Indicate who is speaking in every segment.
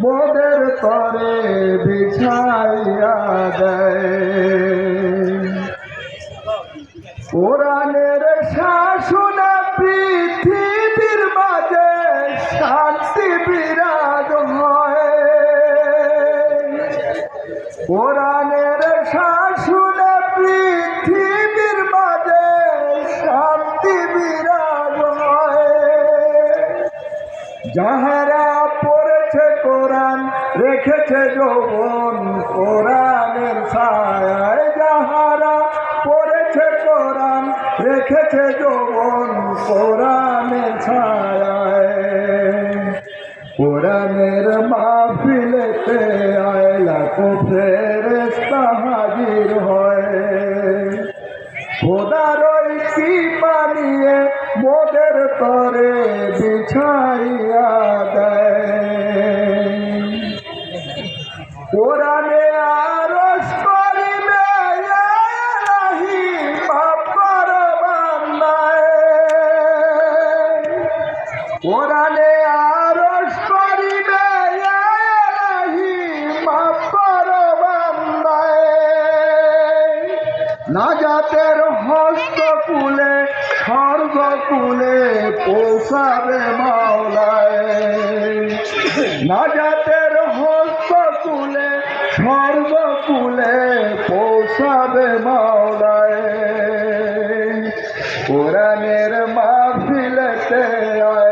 Speaker 1: মোদের তরে বিছাইয়া দেয়। কোরআনের শাসনে পৃথিবীর মাঝে শান্তি বিরাজ হয়। কোরআনের শাসনে পৃথিবীর মাঝে শান্তি বিরাজ হয়। যাহারা পড়েছে কোরআন, রেখেছে যৌবন, কোরআনের ছায় যাহারা পড়েছে কোরআন, রেখেছে যৌবন, কোরআনের ছায় কোরআনের মাহফিলেতে আয়লা কো ফেরেস্তা হাজির হয়। খোদার কি বানিয়ে মোদের তরে কোরআনে আরশ মাফ কর বান্দায় নাজাতের হস্ত কুলে, স্বর্গ কুলে পৌঁছাবে মাওলায়। নাজাতের হস্ত কুলে, স্বর্গ কুলে পৌঁছাবে মাওলায়। কোরআনের মাহফিলেতে আয়লা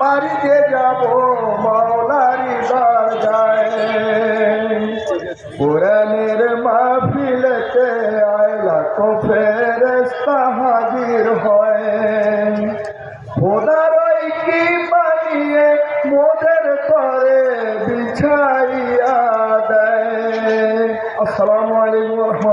Speaker 1: পারিতে যাব, মাওলারি দরজায় পুরাণের মাহফিলেতে আয়লা কো ফেরেস্তা হাজির হয়। খোদার কি বানিয়ে মোদের তরে বিছাইয়া দেয়। আসসালামু আলাইকুম রহমতুল্লাহ।